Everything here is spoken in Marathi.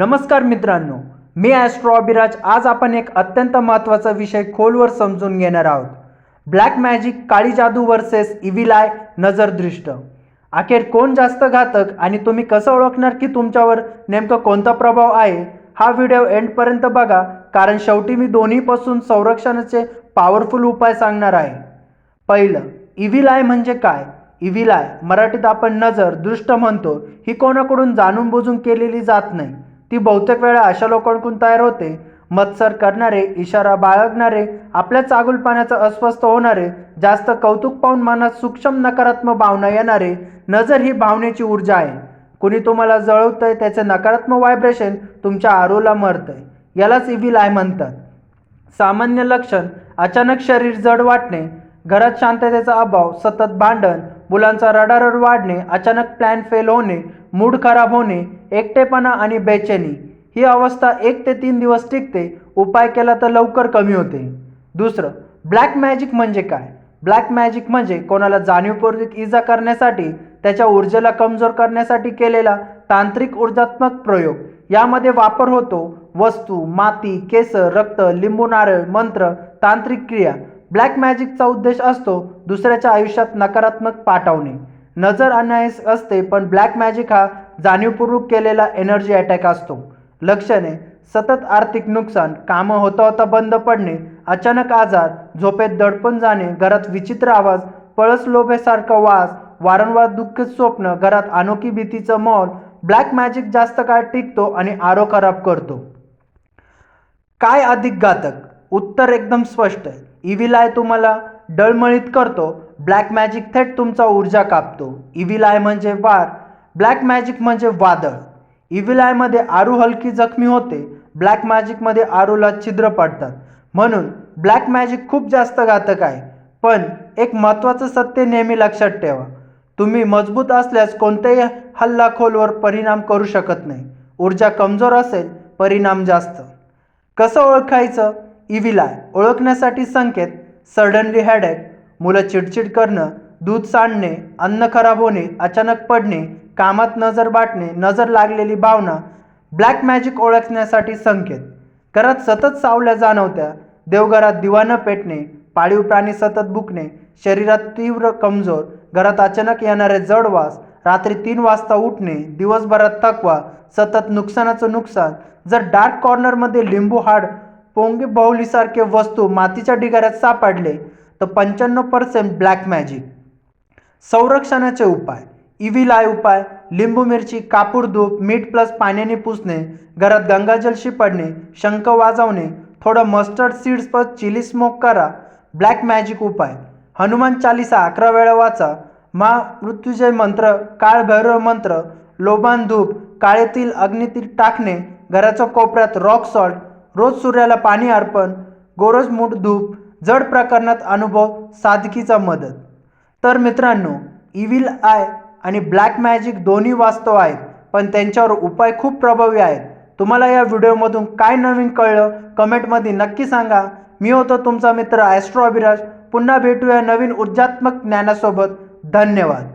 नमस्कार मित्रांनो मी ॲस्ट्रॉबिराज आज आपण एक अत्यंत महत्त्वाचा विषय खोलवर समजून घेणार आहोत. ब्लॅक मॅजिक काळी जादू वर्सेस इविलाय नजरदृष्ट. अखेर कोण जास्त घातक आणि तुम्ही कसं ओळखणार की तुमच्यावर नेमकं कोणता प्रभाव आहे हा व्हिडिओ एंडपर्यंत बघा कारण शेवटी मी दोन्हीपासून संरक्षणाचे पॉवरफुल उपाय सांगणार आहे. पहिलं इविलाय म्हणजे काय? इविलाय मराठीत आपण नजर दृष्ट म्हणतो ही कोणाकडून जाणून बुजून केलेली जात नाही. ती बहुतेक वेळा अशा लोकांकडून तयार होते. मत्सर करणारे इशारा बाळगणारे आपल्या चागुलपणाचं अस्वस्थ होणारे जास्त कौतुक पाहून मनात सूक्ष्म नकारात्मक भावना येणारे नजर ही भावनेची ऊर्जा आहे. कुणी तुम्हाला जळवतंय त्याचे नकारात्मक व्हायब्रेशन तुमच्या आरोला मरतंय. यालाच इव्हिल आय म्हणतात. सामान्य लक्षण अचानक शरीर जड वाटणे घरात शांततेचा अभाव सतत भांडण मुलांचा रडारड वाढणे अचानक प्लॅन फेल होणे मूड खराब होणे एकटेपणा आणि बेचैनी ही अवस्था एक ते तीन दिवस टिकते उपाय केला तर लवकर कमी होते. दुसरं ब्लॅक मॅजिक म्हणजे काय? ब्लॅक मॅजिक म्हणजे कोणाला जाणीवपूर्वक इजा करण्यासाठी त्याच्या ऊर्जेला कमजोर करण्यासाठी केलेला तांत्रिक ऊर्जात्मक प्रयोग. यामध्ये वापर होतो वस्तू माती केस रक्त लिंबू नारळ मंत्र तांत्रिक क्रिया. ब्लॅक मॅजिकचा उद्देश असतो दुसऱ्याच्या आयुष्यात नकारात्मक पाठवणे. नजर अनायस असते पण ब्लॅक मॅजिक हा जाणीवपूर्वक केलेला एनर्जी अटॅक असतो. लक्षणे सतत आर्थिक नुकसान कामं होता होता बंद पडणे अचानक आजार झोपेत दडपण जाणे घरात विचित्र आवाज पळस लोभेसारखा वास वारंवार दुःख स्वप्न घरात अनोखी भीतीचं मॉल ब्लॅक मॅजिक जास्त काळ टिकतो आणि आरो खराब करतो. काय अधिक घातक? उत्तर एकदम स्पष्ट आहे. इव्हिल आय तुम्हाला डळमळीत करतो ब्लॅक मॅजिक थेट तुमचा ऊर्जा कापतो. इव्हिल आय म्हणजे वार. ब्लॅक मॅजिक म्हणजे वादळ. इव्हिल आयमध्ये आरू हलकी जखमी होते. ब्लॅक मॅजिकमध्ये आरूला छिद्र पडतात. म्हणून ब्लॅक मॅजिक खूप जास्त घातक आहे. पण एक महत्त्वाचं सत्य नेहमी लक्षात ठेवा. तुम्ही मजबूत असल्यास कोणत्याही हल्लाखोलवर परिणाम करू शकत नाही. ऊर्जा कमजोर असेल परिणाम जास्त. कसं ओळखायचं? इव्हिलाय ओळखण्यासाठी संकेत सडनली हॅडेक मुलं चिडचिड करणं दूध सांडणे अन्न खराब होणे अचानक पडणे कामात नजर बाटणे नजर लागलेली भावना ब्लॅक मॅजिक ओळखण्यासाठी संकेत. घरात सतत सावल्या जाणवत्या देवघरात दिवा न पेटणे पाळीव प्राणी सतत बुकणे शरीरात तीव्र कमजोर घरात अचानक येणारे जड वास रात्री तीन वाजता उठणे दिवसभरात थकवा सतत नुकसानाचं नुकसान. जर डार्क कॉर्नरमध्ये लिंबू हाड पोंगे बाहुलीसारखे वस्तू मातीच्या ढिगाऱ्यात सापडले तर पंच्याण्णव पर्सेंट ब्लॅक मॅजिक संरक्षणाचे उपाय. इव्ही लाय उपाय. लिंबू मिरची कापूर धूप मीठ प्लस पाण्याने पुसणे घरात गंगाजल शिपडणे शंख वाजवणे थोडं mustard seeds plus chilli smoke करा. ब्लॅक मॅजिक उपाय. हनुमान चालिसा अकरा वेळा वाचा. मा मृत्युजय मंत्र काळ भैरव मंत्र लोबान धूप काळेतील अग्नितील टाकणे घराच्या कोपऱ्यात रॉक सॉल्ट रोज सूर्याला पाणी अर्पण गोरज मूठ धूप जड प्रकरणात अनुभव साधकीचा मदत. तर मित्रांनो इव्हिल आय आणि ब्लॅक मॅजिक दोन्ही वास्तव आहेत पण त्यांच्यावर उपाय खूप प्रभावी आहेत. तुम्हाला या व्हिडिओमधून काय नवीन कळलं कमेंटमध्ये नक्की सांगा. मी होतो तुमचा मित्र ॲस्ट्रो अभिराज पुन्हा भेटूया नवीन ऊर्जात्मक ज्ञानासोबत. धन्यवाद.